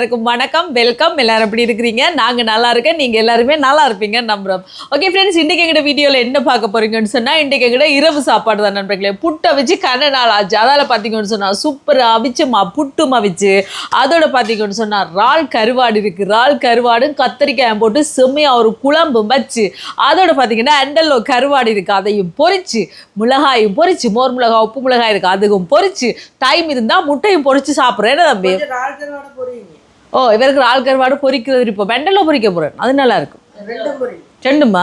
எல்லாருக்கும் வணக்கம் வெல்கம். எல்லாரும் எப்படி இருக்கிறீங்க? நாங்கள் நல்லா இருக்கேன் நீங்கள் எல்லாருமே நல்லா இருப்பீங்கன்னு நம்புறோம். ஓகே ஃப்ரெண்ட்ஸ் இன்றைக்கி எங்கிட்ட வீடியோவில் என்ன பார்க்க போறீங்கன்னு சொன்னால் இன்றைக்கி எங்கிட்ட இரவு சாப்பாடு தான் நண்பர்களே. புட்டை வச்சு கண்ண நாள் ஆச்சு. அதால் பார்த்தீங்கன்னு சொன்னால் சூப்பராக அவிச்சுமா புட்டு மவிச்சு அதோட பார்த்தீங்கன்னு சொன்னால் இறால் கருவாடு இருக்குது இறால் கருவாடும் கத்திரிக்காயும் போட்டு செம்மையாக ஒரு குழம்பும் வச்சு. அதோட பார்த்தீங்கன்னா அண்டல்லோ கருவாடு இருக்குது அதையும் பொறிச்சு மிளகாயும் பொறிச்சு மோர் மிளகாய் உப்பு மிளகாய் இருக்குது அதுவும் பொறிச்சு டைம் இருந்தால் முட்டையும் பொரிச்சு சாப்பிட்றேன் என்ன தம்பி? போறீங்க ஓ இவருக்கு ஆள் கருவாடு பொரிக்கிறது இப்போ வெண்டலை பொரிக்க போகிறேன் அது நல்லா இருக்கும். ரெண்டும்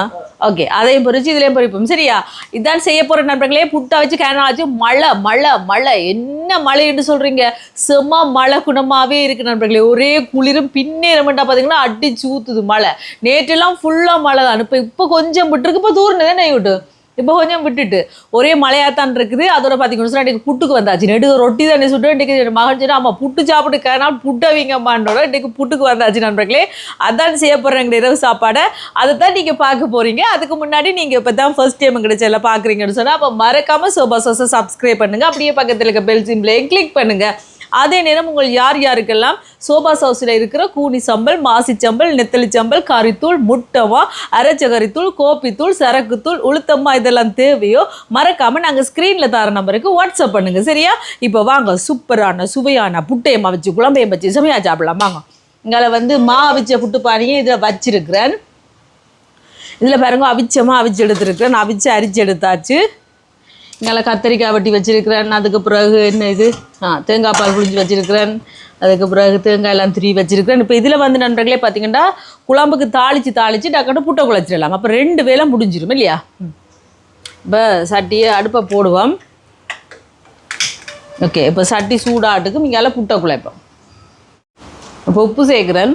ஓகே அதையும் பொரிச்சு இதுலேயும் பொரிப்போம் சரியா? இதான் செய்ய போகிற நண்பர்களே புட்டா வச்சு கேனா வச்சு மழை மழை மழை. என்ன மழைன்னு சொல்கிறீங்க செம்ம மழை குணமாகவே இருக்குது நண்பர்களே. ஒரே குளிரும் பின்னேறமெண்டா பார்த்தீங்கன்னா அடிச்சு ஊற்றுது மழை. நேற்றெல்லாம் ஃபுல்லாக மழை தான் இப்போ இப்போ கொஞ்சம் விட்டுருக்கு. இப்போ தூரம் தானே விட்டு? இப்போ கொஞ்சம் விட்டுட்டு ஒரே மழையாத்தான் இருக்குது. அதோட பார்த்தீங்கன்னு சொன்னால் புட்டுக்கு வந்தாச்சு. நெடு ரொட்டி தானே சுட்டு இன்றைக்கு மகன் சொன்னா ஆமாம் புட்டு சாப்பிட்டு கேனால் புட்டை இன்றைக்கு புட்டுக்கு வந்தாச்சு நண்பர்களே. அதான் செய்ய போகிறேங்க இரவு சாப்பாடை. அதை தான் நீங்கள் பார்க்க போகிறீங்க அதுக்கு முன்னாடி நீங்கள் இப்போ தான் ஃபர்ஸ்ட் டைம் எங்கிட்ட எல்லாம் பார்க்குறீங்கன்னு சொன்னால் அப்போ மறக்காமல் சோபா சோசை சப்ஸ்கிரைப் பண்ணுங்கள் அப்படியே பக்கத்தில் இருக்க பெல் சிம்பிளையும் கிளிக் பண்ணுங்கள் அதே நேரம் உங்கள் யார் யாருக்கெல்லாம் சோபா சவுசில் இருக்கிற கூனி சம்பல் மாசிச்சம்பல் நெத்தலி சம்பல் கறித்தூள் முட்டவா அரைச்ச கறித்தூள் கோப்பித்தூள் சரக்குத்தூள் உளுத்தம்மா இதெல்லாம் தேவையோ மறக்காமல் நாங்கள் ஸ்க்ரீனில் தர நம்பருக்கு வாட்ஸ்அப் பண்ணுங்கள் சரியா? இப்போ வாங்க சூப்பரான சுவையான புட்டையம்மா வச்சு குழம்பையம் வச்சு செமையா சாப்பிடலாம். வாங்க. இங்கே வந்து மா அவிச்ச புட்டு பானையும் இதில் வச்சிருக்கிறேன். இதில் பாருங்க அவிச்சமாக அவிச்சு எடுத்துருக்கிறேன். அவிச்சு அரிச்சு எடுத்தாச்சு. நல்லா கத்திரிக்காய் வெட்டி வச்சுருக்கிறேன். அதுக்கு பிறகு என்ன இது? ஆ தேங்காய் பால் புளிஞ்சு வச்சுருக்கிறேன். அதுக்கு பிறகு தேங்காய் எல்லாம் துருவி வச்சிருக்கிறேன். இப்போ இதில் வந்து நண்பர்களே பார்த்தீங்கன்னா குழம்புக்கு தாளித்து தாளித்து டக்குனு புட்டை குழச்சிடலாம். அப்போ ரெண்டு வேலை முடிஞ்சிரும் இல்லையா? இப்போ சட்டியை அடுப்பை போடுவோம். ஓகே இப்போ சட்டி சூடாட்டுக்கு இங்கே புட்டை குழைப்போம். இப்போ உப்பு சேர்க்குறேன்.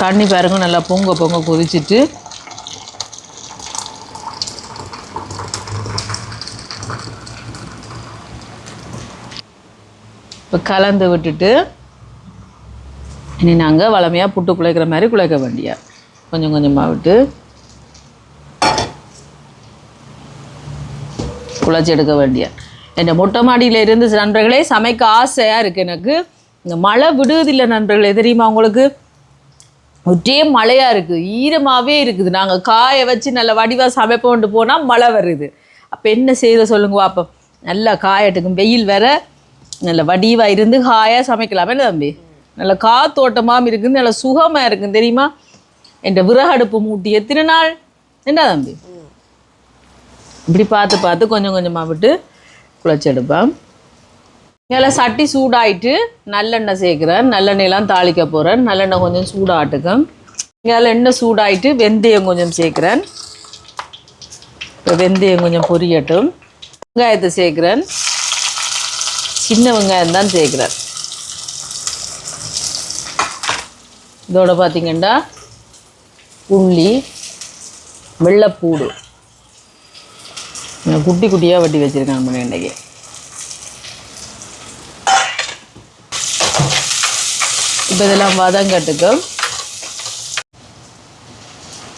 தண்ணி பாருங்கள் நல்லா பொங்க பொங்க கொதிச்சுட்டு. இப்போ கலந்து விட்டுட்டு இனி நாங்கள் வளமையாக புட்டு குழைக்கிற மாதிரி குழைக்க வேண்டிய? கொஞ்சம் கொஞ்சமாக விட்டு. குழச்சி எடுக்க வேண்டிய? என் மொட்டை மாடியில் இருந்து நண்பர்களே சமைக்க ஆசையாக இருக்குது எனக்கு. இந்த மழை விடுவதில்லை நண்பர்களே தெரியுமா உங்களுக்கு? ஒரே மழையாக இருக்குது ஈரமாகவே இருக்குது. நாங்கள் காய வச்சு நல்ல வடிவாக சமைப்போன்ட்டு போனால் மழை வருது. அப்போ என்ன செய்த சொல்லுங்க அப்போ நல்லா காயட்டுக்கும் வெயில் வேற. நல்ல வடிவாக இருந்து காயாக சமைக்கலாமே தம்பி. நல்ல காத்தோட்டமாகவும் இருக்குது. நல்ல சுகமாக இருக்குது தெரியுமா? என் விறகடுப்பு மூட்டி எத்தனை நாள் என்ன தம்பி? இப்படி பார்த்து பார்த்து கொஞ்சம் கொஞ்சமாக விட்டு குழச்சி எடுப்பேன் இதில் சட்டி சூடாயிட்டு நல்லெண்ணெய் சேர்க்குறேன். நல்லெண்ணெயெல்லாம் தாளிக்க போகிறேன் நல்லெண்ணெய் கொஞ்சம் சூடாட்டுக்கும் இதில் எண்ணெய் சூடாயிட்டு வெந்தயம் கொஞ்சம் சேர்க்குறேன். இப்போ வெந்தயம் கொஞ்சம் பொரியட்டும். வெங்காயத்தை சேர்க்குறேன். சின்ன வெங்காயம் தான் சேர்க்குறேன். இதோட பார்த்திங்கன்னா உள்ளி வெள்ளைப்பூடு. குட்டி குட்டியாக வட்டி வச்சுருக்கேன் நம்ம இப்போ இதெல்லாம் வதங்கட்டுக்கும்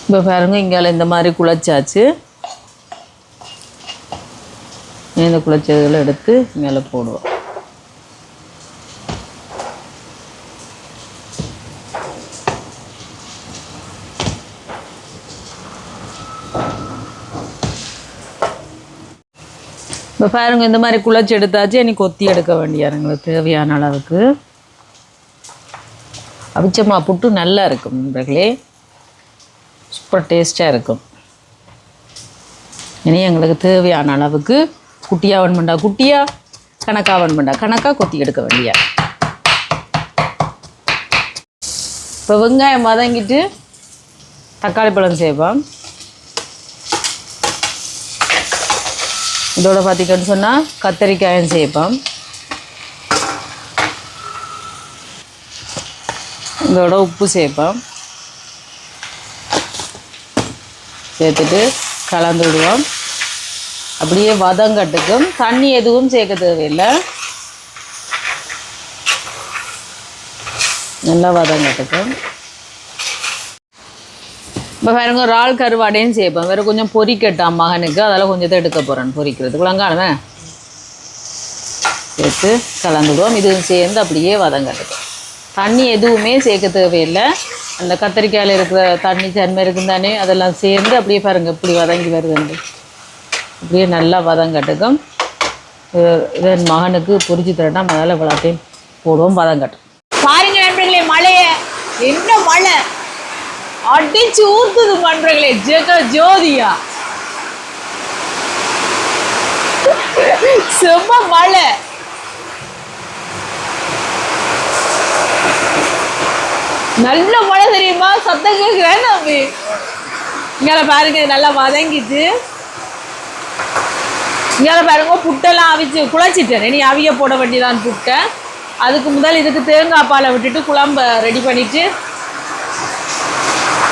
இப்போ பாருங்க இங்கால இந்த மாதிரி குழச்சாச்சு. இந்த குழச்சதுகளை எடுத்து மேலே போடுவோம். இப்போ பாருங்கள் இந்த மாதிரி குழச்சி எடுத்தாச்சு. இனி கொத்தி எடுக்க வேண்டியாருங்களுக்கு தேவையான அளவுக்கு. அவிச்சமா புட்டு நல்லா இருக்கும் நண்பர்களே. சூப்பர் டேஸ்ட்டாக இருக்கும். இனி எங்களுக்கு தேவையான அளவுக்கு குட்டியாக வேணுமெண்டா குட்டியாக கணக்காக வேணுமெண்டா கணக்காக கொத்தி எடுக்க வேண்டிய. இப்போ வெங்காயம் வதங்கிட்டு தக்காளி பழம் செய்வோம். இதோட பார்த்தீங்கன்னு சொன்னால் கத்தரிக்காயும் சேர்ப்போம் இதோட உப்பு சேர்ப்போம். சேர்த்துட்டு கலந்து விடுவோம். அப்படியே வதங்கட்டுக்கும். தண்ணி எதுவும் சேர்க்க தேவையில்லை. நல்லா வதங்கட்டுக்கும். இப்போ பாருங்க ஒரு ஆள் கருவாடையும் சேர்ப்பேன் வேறு கொஞ்சம் பொரிக்கட்டாம் மகனுக்கு. அதெல்லாம் கொஞ்சத்தை எடுக்க போகிறேன் பொரிக்கிறதுக்கு விளங்கானவே சேர்த்து கலந்துடுவோம் இதுவும் சேர்ந்து அப்படியே வதங்கட்டுக்கும். தண்ணி எதுவுமே சேர்க்க தேவையில்லை. அந்த கத்திரிக்காயில் இருக்கிற தண்ணி தன்மை இருக்குந்தானே அதெல்லாம் சேர்ந்து அப்படியே பாருங்க இப்படி வதங்கி வருதுண்டு அப்படியே நல்லா வதங்கட்டுக்கும் இதன் மகனுக்கு பொறிச்சு தரட்டா முதல்ல இவ்வளோத்தையும் போடுவோம் வதங்கட்டும். பாருங்க நண்பர்களே மழையை. என்ன மழை? அடிச்சு ஊத்துது பண்றீங்களே ஜெக ஜோதியா. செம்ம மழை. நல்ல மழை தெரியுமா? சத்தம் கேட்குறேன் தம்பி. இங்கே பாருங்க இது நல்லா வதங்கிட்டு. இங்கே பாருங்க புட்டெல்லாம் அவிச்சு குழச்சிட்டேன். இனி அவிய போட வேண்டியதான் புட்டை. அதுக்கு முதல் இதுக்கு தேங்காய் பாலை விட்டுட்டு குழம்ப ரெடி பண்ணிட்டு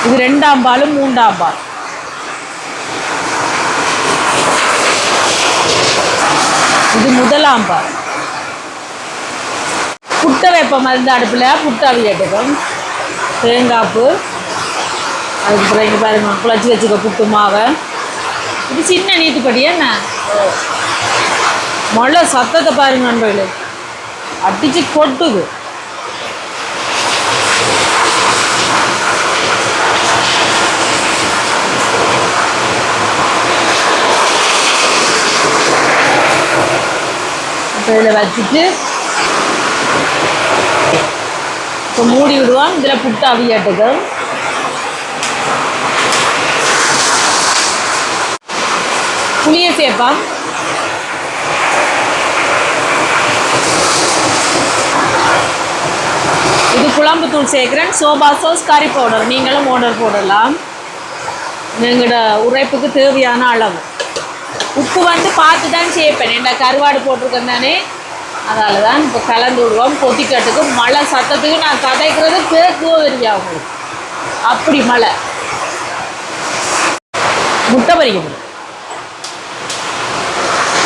இது ரெண்டாம் பாலும் மூன்றாம் பால். இது முதலாம் பால். புட்டை வைப்போம் மருந்து அடுப்பில் புட்டை அவியட்டுக்கும் தேங்காய்ப்பு அதுக்கப்புறம் இங்கே பாருங்க குழச்சி வச்சுக்க புட்டு மாவை. இது சின்ன நீட்டுப்படி என்ன? மழை சத்தத்தை பாருங்க நண்பர்களே. அடிச்சு கொட்டுது. இப்போ இதில் வச்சுட்டு இப்போ மூடி விடுவோம் இதில் புட்டு அவியாட்டுக்கு புளியை சேர்ப்போம் இது குழம்பு தூள் சேர்க்குறேன். சோபா சோஸ் கறி பவுடர் நீங்களும் ஆர்டர் போடலாம். எங்களோட உரைப்புக்கு தேவையான அளவு. உப்பு வந்து பார்த்து தான் சேர்ப்பேன். என்ன கருவாடு போட்டிருக்கேன் தானே? அதனால தான் இப்போ கலந்து விடுவோம். கொட்டிக்கட்டுக்கு மழை சத்தத்துக்கு நான் கதைக்கிறது கேட்கவே தெரியா அவங்களுக்கு அப்படி மழை. முட்டை பொரிக்க முடியும்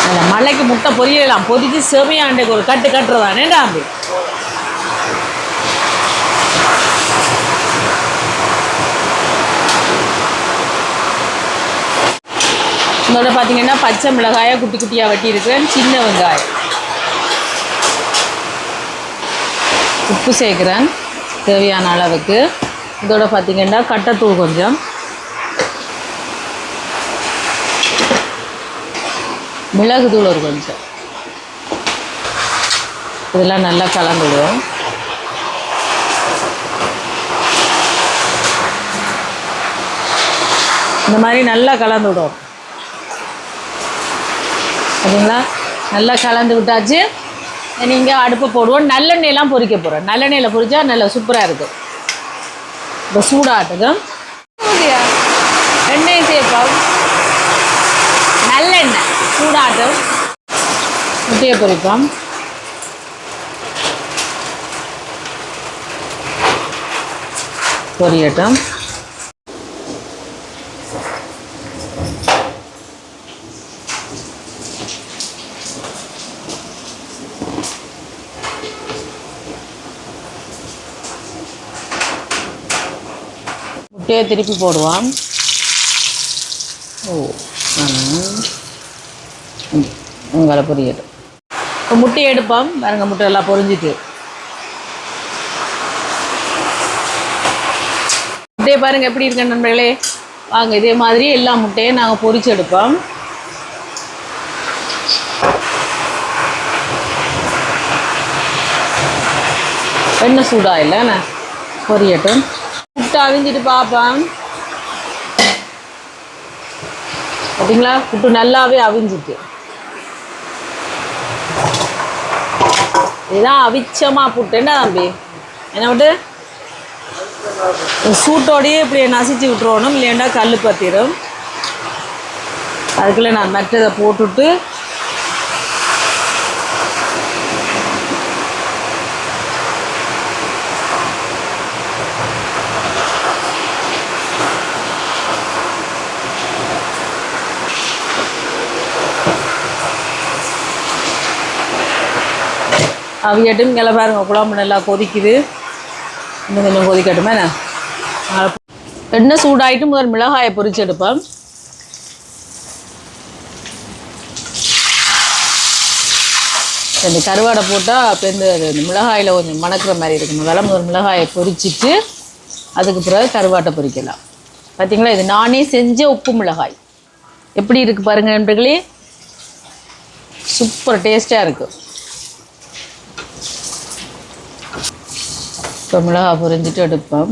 அந்த மழைக்கு முட்டை பொரியலாம். பொதிச்சு செமையாண்டுக்கு ஒரு கட்டு கட்டுறதானேடா அப்படி இதோட பார்த்தீங்கன்னா பச்சை மிளகாயை குட்டி குட்டியாக வெட்டி இருக்கிறேன் சின்ன வெங்காயம். உப்பு சேர்க்குறேன் தேவையான அளவுக்கு. இதோட பார்த்திங்கன்னா கட்டத்தூள் கொஞ்சம். மிளகுத்தூள் ஒரு கொஞ்சம். இதெல்லாம் நல்லா கலந்துடுவோம் இந்த மாதிரி நல்லா கலந்து விடும் சரிங்களா? நல்லா கலந்து விட்டாச்சு. நீங்கள் அடுப்பை போடுவோம். நல்லெண்ணெயெல்லாம் பொரிக்க போகிறேன் நல்லெண்ணெயில் பொரிச்சா நல்லா சூப்பராக இருக்கும். இப்போ சூடாட்டுக்கும் எண்ணெய் சேர்ப்போம் நல்லெண்ணெய். சூடாட்டும். முட்டையை பொரிப்போம் பொரியட்டும். முட்டையை திருப்பி போடுவான். ஓ உங்களை பொரியட்டும் இப்போ முட்டையை எடுப்போம். பாருங்க முட்டை எல்லாம் பொரிஞ்சிட்டு. முட்டையை பாருங்க எப்படி இருக்கு நண்பர்களே. வாங்க இதே மாதிரி எல்லா முட்டையும் நாங்கள் பொரிச்சு எடுப்போம். எண்ணெய் சூடா இல்லைண்ணே பொரியட்டும். புட்டு அவிஞ்சிட்டு பார்ப்பேன் பார்த்தீங்களா புட்டு நல்லாவே அவிஞ்சிட்டு. இதுதான் அவிச்சமா புட்டுன்னா தம்பி? என்ன விட்டு சூட்டோடையே இப்படி நசிச்சு விட்டுறணும் இல்லையாண்டா கல் பத்திரும். அதுக்குள்ளே நான் மெட்டதை போட்டுட்டு அவியட்டும் கிளை பாருங்கள் குழம்பு நல்லா கொதிக்குது. இன்னும் கொஞ்சம் கொதிக்கட்டுமே என்ன? எண்ணெய் சூடாகிட்டு முதல் மிளகாயை பொறிச்சு எடுப்பேன் இந்த கருவாடை போட்டால் அப்போ இந்த இந்த மிளகாயில் கொஞ்சம் மணக்கிற மாதிரி இருக்கும் முதல்ல முதல் மிளகாயை பொரிச்சிட்டு அதுக்கு பிறகு கருவாட்டை பொறிக்கலாம் பார்த்தீங்களா இது நானே செஞ்ச உப்பு மிளகாய். எப்படி இருக்குது பாருங்கள் நண்பர்களே. சூப்பர் டேஸ்ட்டாக இருக்குது இப்போ மிளகாய் பொரிஞ்சிட்டு எடுப்போம்.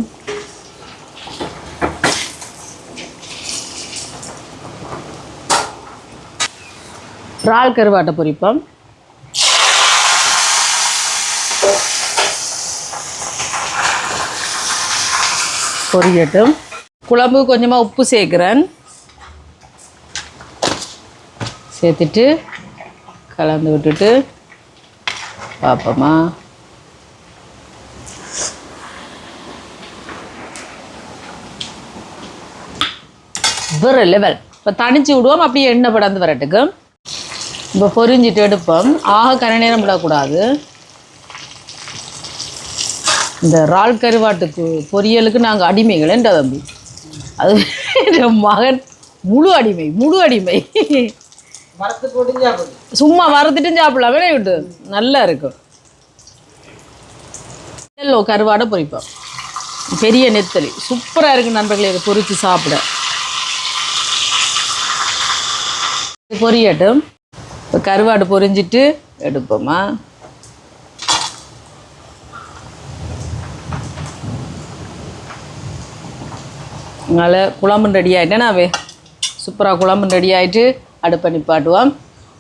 இறால் கருவாட்டை பொரிப்போம். பொரியட்டும். குழம்பு கொஞ்சமாக உப்பு சேர்க்குறேன். சேர்த்துட்டு கலந்து விட்டுட்டு பார்ப்போமா? வேறு லெவல் இப்போ தணிச்சு விடுவோம் அப்படியே எண்ணெய் படந்து வரட்டுக்கு. இப்போ பொரிஞ்சிட்டு எடுப்போம். ஆக கன நேரம் விடக்கூடாது. இந்த இறால் கருவாட்டுக்கு பொரியலுக்கு நாங்கள் அடிமைகள் என்ற தம்பி. அது என் மகன் முழு அடிமை முழு அடிமை. சும்மா வறுத்துட்டும் சாப்பிடலாம் வேணே விட்டு நல்லா இருக்கும். கருவாடை பொரிப்போம் பெரிய நெத்தலி. சூப்பராக இருக்கு நண்பர்களே இதை பொரித்து சாப்பிட இது பொரியட்டும். இப்போ கருவாடு பொரிஞ்சிட்டு எடுப்போமா. அதனால் குழம்பு ரெடி ஆகிட்டேனாவே சூப்பராக குழம்பு ரெடி ஆகிட்டு அடுப்பை நிப்பாட்டுவோம்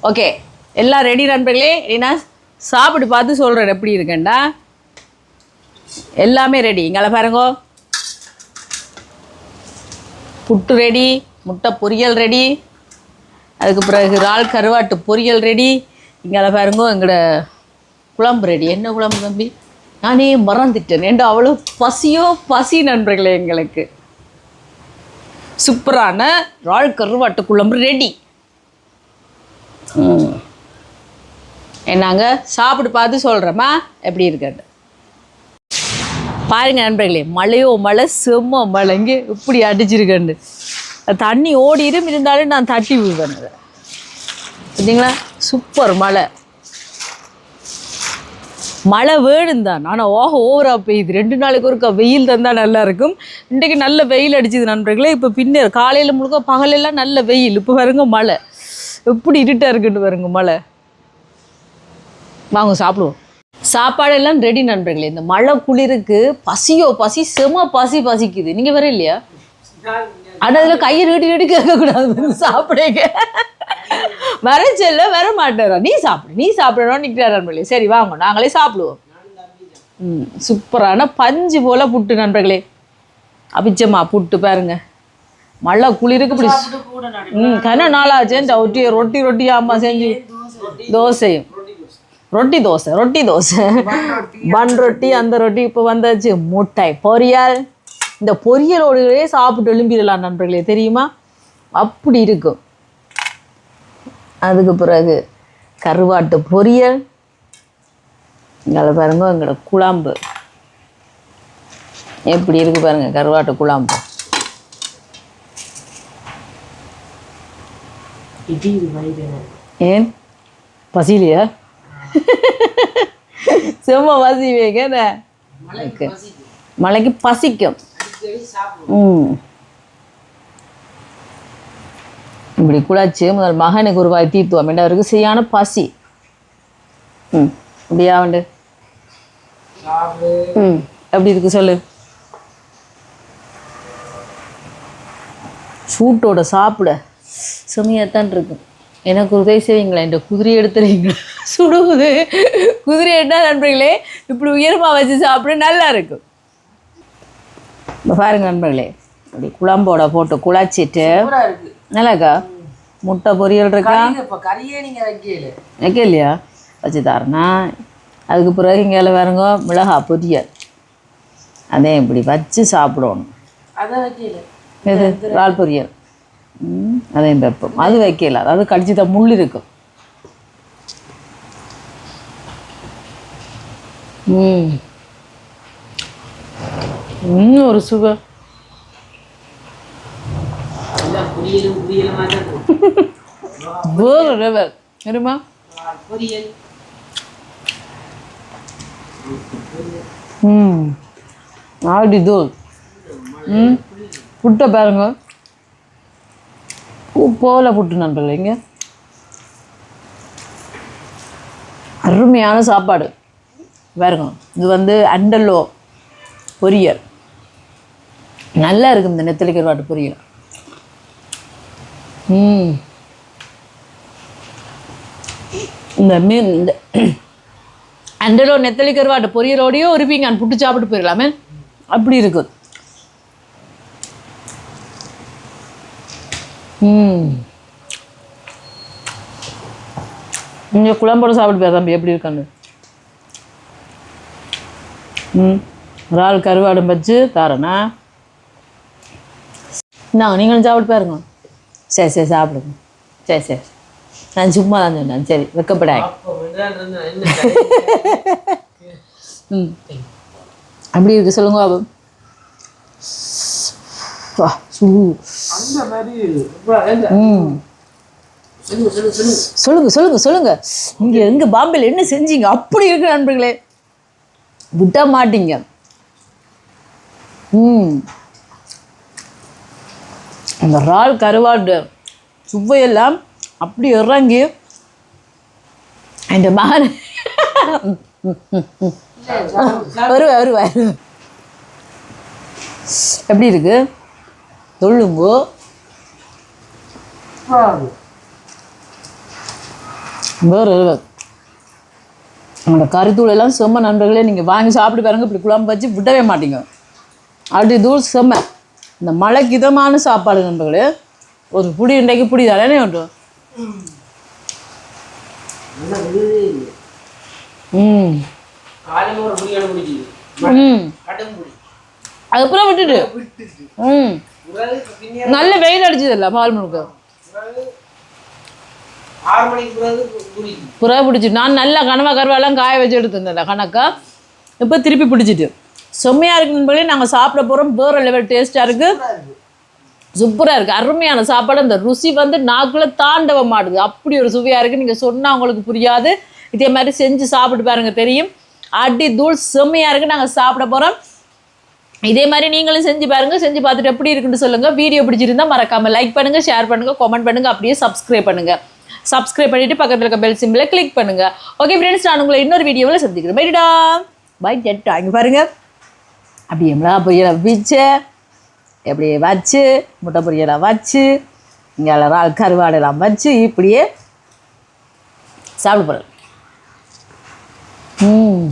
ஓகே எல்லாம் ரெடி நண்பர்களே? ஏன்னா சாப்பிட்டு பார்த்து சொல்கிறேன் எப்படி இருக்கேன்டா. எல்லாமே ரெடி இங்கே பாருங்கோ. புட்டு ரெடி முட்டை பொரியல் ரெடி அதுக்கு பிறகு இறால் கருவாட்டு பொரியல் ரெடி இங்கே பாருங்கோ எங்களோட குழம்பு ரெடி என்ன குழம்பு தம்பி? நானே மறந்துட்டேன். ஏண்டா அவ்வளோ பசியோ பசி நண்பர்களே எங்களுக்கு. சூப்பரான இறால் கருவாட்டு குழம்பு ரெடி என்னங்க? சாப்பிட்டு பார்த்து சொல்கிறேம்மா எப்படி இருக்கட்டு பாருங்க நண்பர்களே மழையோ மழை செம்ம மழை இங்கே இப்படி அடிச்சிருக்கேன்னு. அது தண்ணி ஓடிடும் இருந்தாலும் நான் தட்டி விடுவேன். அதை பார்த்தீங்களா சூப்பர் மழை. மழை வேணும் தான். ஆனால் ஓக ஓவராக பெய்யுது. ரெண்டு நாளைக்கு ஒருக்கா வெயில் தந்தால் நல்லா இருக்கும். இன்றைக்கு நல்ல வெயில் அடிச்சுது நண்பர்களே. இப்போ பின்னர் காலையில் முழுக்க பகலெல்லாம் நல்ல வெயில். இப்போ வருங்க மழை. எப்படி இருட்டாக இருக்குன்னு பாருங்க மழை. வாங்க சாப்பிடுவோம். சாப்பாடெல்லாம் ரெடி நண்பர்களே. இந்த மழை குளிருக்கு பசியோ பசி செம பசி பசிக்குது. நீங்கள் வர இல்லையா? ஆனால் அதில் கையை நீட்டி நீட்டி கேட்கக்கூடாது. சாப்பிடுங்க. வர செல்ல வர மாட்டேறா நீ சாப்பிடு நீ சாப்பிடணும் நிற்கிறார் சரி வாங்க நாங்களே சாப்பிடுவோம். ம் சூப்பரான பஞ்சு போல புட்டு நண்பர்களே. அபிச்சம்மா புட்டு பாருங்க. மழை குளிருக்கு இப்படி. ம் கன நாளாச்சு. இந்த ஒட்டி ரொட்டி ரொட்டி அம்மா செஞ்சு. தோசையும். ரொட்டி தோசை ரொட்டி தோசை. பன் ரொட்டி அந்த ரொட்டி இப்போ வந்தாச்சு. முட்டை பொரியல். இந்த பொரியலோடவே சாப்பிட்டு எழும்பிடலாம் நண்பர்களே. தெரியுமா? அப்படி இருக்கும். அதுக்கு பிறகு கருவாட்டு பொரியல். இங்கே பாருங்க எங்களோட குழம்பு. எப்படி இருக்கு பாருங்க கருவாட்டு குழம்பு. ஏன்? பசிலையா செம்ம பசி என்ன? மலைக்கு மழைக்கு பசிக்கும். இப்படி குழாச்சு முதல் மகனுக்கு ஒரு வாய் தீர்த்துவோம். வேண்டாம் அவருக்கு சரியான பசி. ம் அப்படியா சாப்பிடு. ம் எப்படி இருக்கு சொல்லு? சூட்டோட சாப்பிட செமையாத்தான் இருக்கும் எனக்கு உதவி செய்வீங்களா? இந்த குதிரை எடுத்துறீங்களா? சுடுகுது. குதிரை என்ன நண்பர்களே இப்படி உயரமாக வச்சு சாப்பிட நல்லா இருக்கும் இப்போ பாருங்க நண்பர்களே. அப்படி குழம்போட போட்டு குழாச்சிட்டு. இருக்கு. நல்லாக்கா? முட்டை பொரியல் இருக்கா? கறி இப்ப கறியே நீங்க வைக்கல. வைக்க இல்லையா? வச்சு தரேன்னா அதுக்கு பிறகு இங்கே பாருங்க மிளகா பொரியல். அதே இப்படி வச்சு சாப்பிடணும். எது? இறால் பொரியல். அதையும் வைப்போம். அது வைக்கல. அதாவது கடிச்சு தான் முள் இருக்கும். ம். இன்னும் ஒரு சுகம் வேறு லெவல். ம். ஆடி தூள் ம். புட்டை பாருங்க. போல புட்டு நண்பர்களே அருமையான சாப்பாடு. பாருங்க இது வந்து அண்டல்லோ பொரியல். நல்லா இருக்கும் இந்த நெத்தலி கருவாட்டு பொரியல். ம். இந்த மீன் இந்த அண்டலோ நெத்தலி கருவாட்டு பொரியலோடையோ இருப்பீங்க. புட்டு சாப்பிட்டு போயிடலாமே அப்படி இருக்குது ம். நீங்கள் குழம்போட சாப்பிட்டு போய் தம்பி எப்படி இருக்கான்னு. ம். இறால் கருவாடும் வச்சு தாரேண்ணா இந்தாங்க நீங்களும் சாப்பிட்டு பாருங்க. சரி சரி சாப்பிடுங்க. சரி சரி. நான் சும்மா தான் சொன்னேன். சரி என்ன கறி? ம். அப்படி இருக்கு சொல்லுங்க பாபு. சொல்லுங்க சொல்லுங்க சொல்லுங்க. இங்க எங்க பாம்பேல என்ன செஞ்சீங்க? அப்படி இருக்கு நண்பர்களே. விட மாட்டீங்க. ம். அந்த இறால் கருவாடு சுவையெல்லாம் அப்படி இறங்கி என் மகன் வருவா வருவா. எப்படி இருக்கு? தொழும்பு வேறு வேறு. அந்த எல்லாம் செம்ம நண்பர்களே நீங்கள் வாங்கி சாப்பிட்டு பாருங்க இப்படி குழம்பு வச்சு விடவே மாட்டீங்க. அப்படி தூள் செம்ம. இந்த மழைக்கு இதமான சாப்பாடு நண்பர்களே ஒரு புடி இன்றைக்கு புடி தானே இல்லை. ம். அதுக்கப்புறம் விட்டுட்டு? ம். நல்ல வெயில் அடிச்சது இல்லை பால் முழுக்க? புறா பிடிச்சி. நான் நல்லா கனவா கருவாலாம் காய வச்சு எடுத்துருந்தேன் கணக்கா? இப்போ திருப்பி பிடிச்சிட்டு. செம்மையாக இருக்கு நண்பர்களே. நாங்கள் சாப்பிட போகிறோம் வேறு லெவல் டேஸ்ட்டாக இருக்குது சூப்பராக இருக்குது அருமையான சாப்பாடு. அந்த ருசி வந்து நாக்கில் தாண்டவ மாட்டுது. அப்படி ஒரு சுவையாக இருக்குது நீங்கள் சொன்னால் உங்களுக்கு புரியாது. இதே மாதிரி செஞ்சு சாப்பிட்டு பாருங்க. தெரியும். அடி தூள் செம்மையாக இருக்குது நாங்கள் சாப்பிட போகிறோம் இதே மாதிரி நீங்களும் செஞ்சு பாருங்க. செஞ்சு பார்த்துட்டு எப்படி இருக்குன்னு சொல்லுங்கள் வீடியோ பிடிச்சிருந்தா மறக்காமல் லைக் பண்ணுங்கள் ஷேர் பண்ணுங்கள் கமெண்ட் பண்ணுங்கள் அப்படியே சப்ஸ்கிரைப் பண்ணுங்கள் சப்ஸ்கிரைப் பண்ணிவிட்டு பக்கத்தில் இருக்க பெல் சிம்பிளை கிளிக் பண்ணுங்கள் ஓகே ஃப்ரெண்ட்ஸ் நான் உங்களை இன்னொரு வீடியோவில் சந்திக்கிறேன். பைடா பை டெட்டா இங்கே பாருங்கள் அப்படி மிளகா பொரியலை வச்சு எப்படியே வச்சு முட்டை பொரியலை வச்சு இங்கே இறால் கருவாடெல்லாம் வச்சு இப்படியே சாப்பிட போகிறேன் ம்.